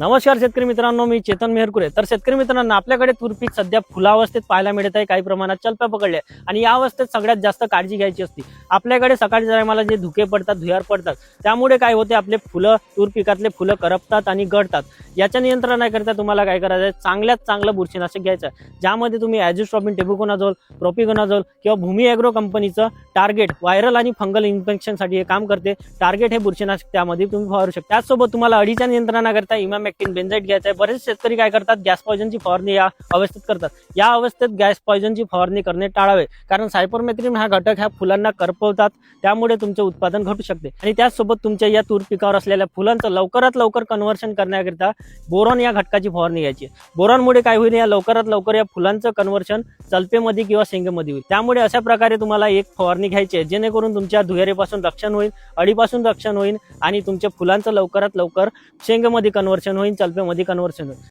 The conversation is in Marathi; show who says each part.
Speaker 1: नमस्कार शेतकरी मित्रांनो मी चेतन मेहरकुरे. तर शेतकरी मित्रांनो आपल्याकडे तुरपीक सध्या फुलावस्थेत पाहायला मिळत आहे. काही प्रमाणात चलप्या पकडल्या आणि या अवस्थेत सगळ्यात जास्त काळजी घ्यायची असते. आपल्याकडे सकाळच्या टायमाला जे धुके पडतात धुयार पडतात त्यामुळे काय होते आपले फुलं तूर पिकातले फुलं करपतात आणि गळतात. याच्या नियंत्रणाकरता तुम्हाला काय करायचं आहे? चांगल्यात चांगलं बुरशीनाशक घ्यायचं आहे. ज्यामध्ये तुम्ही ॲजिस्ट्रॉबिन टेबुकोनाझोल प्रोपिकोनाझोल किंवा भूमी ॲग्रो कंपनीचं टार्गेट व्हायरल आणि फंगल इन्फेक्शनसाठी हे काम करते. टार्गेट हे बुरशीनाशक त्यामध्ये तुम्ही फवारू शकता. त्याचसोबत तुम्हाला अडीच्या नियंत्रणाकरता इमामॅक्टिन बेन्झाईट घ्यायचं आहे बरेच शेतकरी काय करतात गॅस पॉयझनची फवारणी या अवस्थेत करतात. या अवस्थेत गॅस पॉयझनची फवारणी करणे टाळावे. कारण सायपरमेथ्रिन हा घटक ह्या फुलांना करपवतात. त्यामुळे तुमचे उत्पादन घटू शकते. आणि त्याचसोबत तुमच्या या तूर पिकावर असलेल्या फुलांचं लवकरात लवकर कन्व्हर्शन करण्याकरिता बोरॉन या घटकाची फवारणी घ्यायची. आहे. बोरॉनमुळे काय होईल या लवकरात लवकर या फुलांचं कन्व्हर्शन चलपेमध्ये किंवा शेंगेमध्ये होईल. त्यामुळे अशा प्रकारे तुम्हाला एक फवारणी घ्यायची आहे. जेणेकरून तुमच्या दुहेरीपासून रक्षण होईल अडीपासून रक्षण होईल आणि तुमच्या फुलांचं लवकरात लवकर शेंगेमध्ये कन्व्हर्शन होईल चलपेमध्ये कन्व्हर्शन होईल